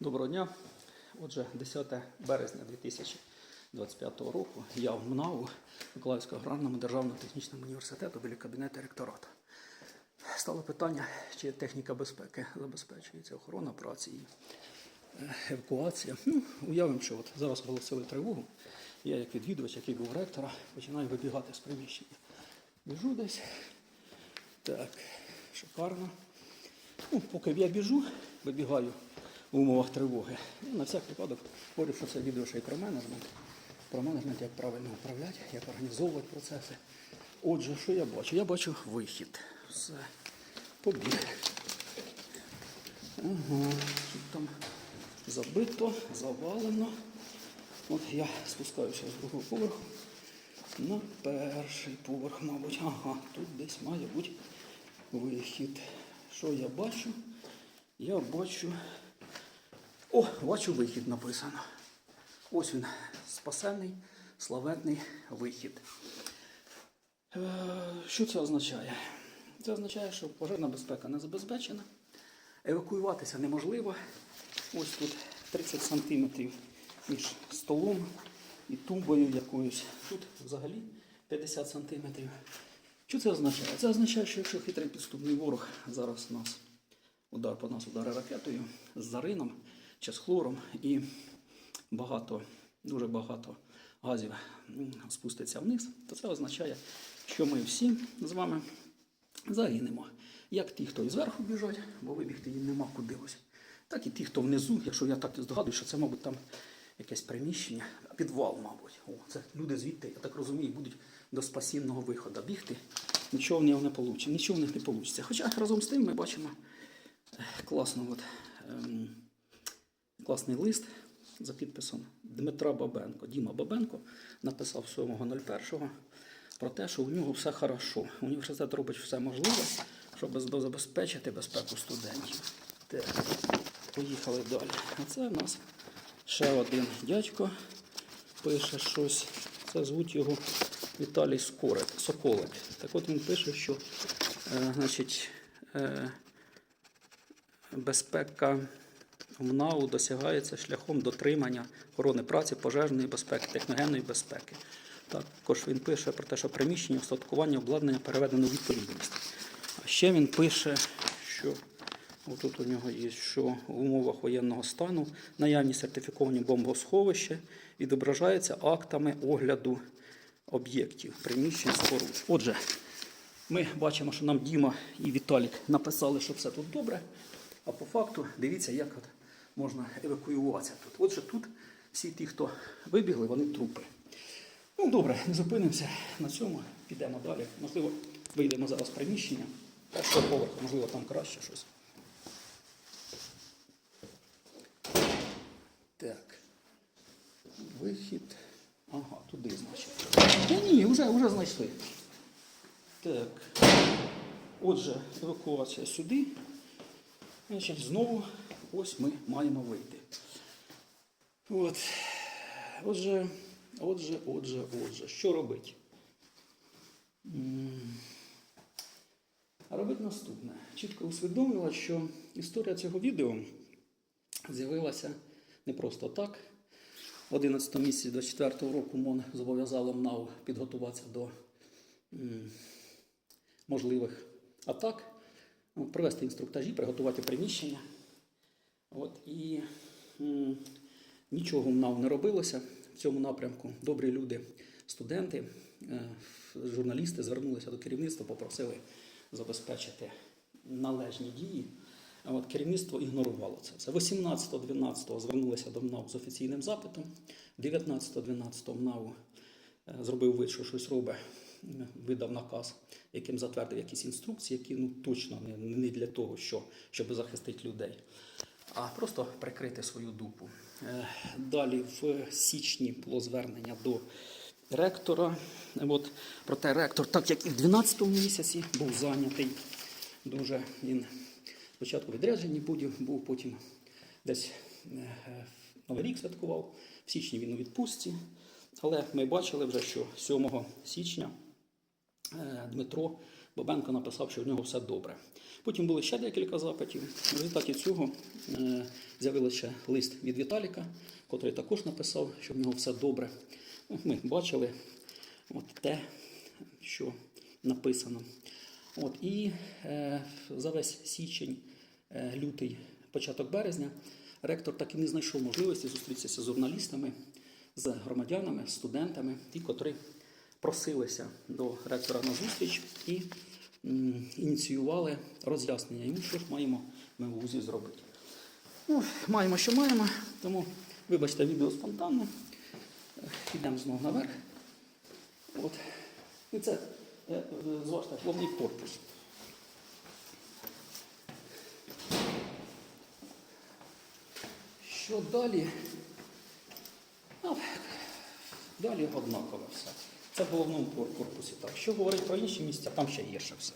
Доброго дня. Отже, 10 березня 2025 року я в МНАУ Миколаївського аграрному державному технічному університету біля кабінету ректората. Стало питання, чи техніка безпеки забезпечується охорона праці і е, евакуація. Ну, уявимо, що от зараз оголосили тривогу. Я, як відвідувач, який був ректора, починаю вибігати з приміщення. Біжу десь. Так, шикарно. Ну, поки я біжу, вибігаю в умовах тривоги. Я на всяк випадок говорю, що це відео ще й про менеджмент. Про менеджмент, як правильно управляти, як організовувати процеси. Отже, що я бачу? Я бачу вихід. Все. Побіг. Ага, тут там забито, завалено. От я спускаюся з другого поверху на перший поверх, мабуть. Ага, тут десь має бути вихід. Що я бачу? Я бачу. О, бачу вихід написано. Ось він, спасенний, славетний вихід. Е, Що це означає? Це означає, що пожежна безпека не забезпечена, евакуюватися неможливо. Ось тут 30 сантиметрів між столом і тумбою якоюсь. Тут взагалі 50 сантиметрів. Що це означає? Це означає, що якщо хитрий підступний ворог зараз нас удар по нас удари ракетою з зарином чи з хлором і багато, дуже багато газів спуститься вниз, то це означає, що ми всі з вами загинемо. Як ті, хто і зверху біжать, бо вибігти їм нема куди ось. Так і ті, хто внизу, якщо я так здогадую, що це, мабуть, там якесь приміщення, підвал, мабуть. О, це люди звідти, я так розумію, будуть до спасінного виходу бігти. Нічого в них не вийде, нічого в них не вийде. Хоча разом з тим ми бачимо е, класно, от, ем, класний лист за підписом Дмитра Бабенко. Діма Бабенко написав 7.01 про те, що у нього все хорошо. Університет робить все можливе, щоб забезпечити безпеку студентів. Так, поїхали далі. А це в нас ще один дядько пише щось. Це звуть його Віталій Скорик, Соколик. Так от він пише, що е, значить, е, безпека в НАУ досягається шляхом дотримання охорони праці, пожежної безпеки, техногенної безпеки. Також він пише про те, що приміщення, устаткування, обладнання переведено у відповідність. А ще він пише, що отут у нього є, що в умовах воєнного стану наявні сертифіковані бомбосховища відображаються актами огляду об'єктів, приміщень споруд. Отже, ми бачимо, що нам Діма і Віталік написали, що все тут добре. А по факту дивіться, як от можна евакуюватися тут. Отже, тут всі ті, хто вибігли, вони трупи. Ну, добре, не зупинимося на цьому, підемо далі. Можливо, вийдемо зараз приміщення. Першого поверху, можливо, там краще щось. Так. Вихід. Ага, туди, значить. Та ні, вже, вже знайшли. Так. Отже, евакуація сюди. Значить, знову ось ми маємо вийти. От. Отже, отже, отже, отже, що робити? Робити наступне. Чітко усвідомила, що історія цього відео з'явилася не просто так. В 11 місяці 24 року МОН зобов'язало МНАУ підготуватися до можливих атак, провести інструктажі, приготувати приміщення. От, і м, нічого в не робилося в цьому напрямку. Добрі люди, студенти, е, журналісти звернулися до керівництва, попросили забезпечити належні дії. От керівництво ігнорувало це. Це 18-12 звернулися до МНАУ з офіційним запитом. 19-12 МНАУ е, зробив вид, що щось робить, видав наказ, яким затвердив якісь інструкції, які ну, точно не, не для того, що, щоб захистити людей, а просто прикрити свою дупу. Е, Далі в січні було звернення до ректора. От, проте ректор, так як і в 12 місяці, був зайнятий дуже він спочатку відрядженні був, потім десь е, Новий рік святкував. В січні він у відпустці. Але ми бачили вже, що 7 січня Дмитро Бабенко написав, що в нього все добре. Потім було ще декілька запитів. В результаті цього е, з'явився лист від Віталіка, котрий також написав, що в нього все добре. Ну, Ми бачили от те, що написано. От, і е, за весь січень, е, лютий, початок березня, ректор так і не знайшов можливості зустрітися з журналістами, з громадянами, студентами, ті, котрі просилися до ректора на зустріч і ініціювали роз'яснення йому, що ж маємо ми в вузі зробити. Ну, маємо, що маємо, тому вибачте, відео спонтанне. Е, Підемо знову наверх. От. І це, е, е, зважте, головний корпус. Що далі? Ну, далі однаково все. Це в головному кор- корпусі. Так. Що говорить про інші місця, там ще ще все.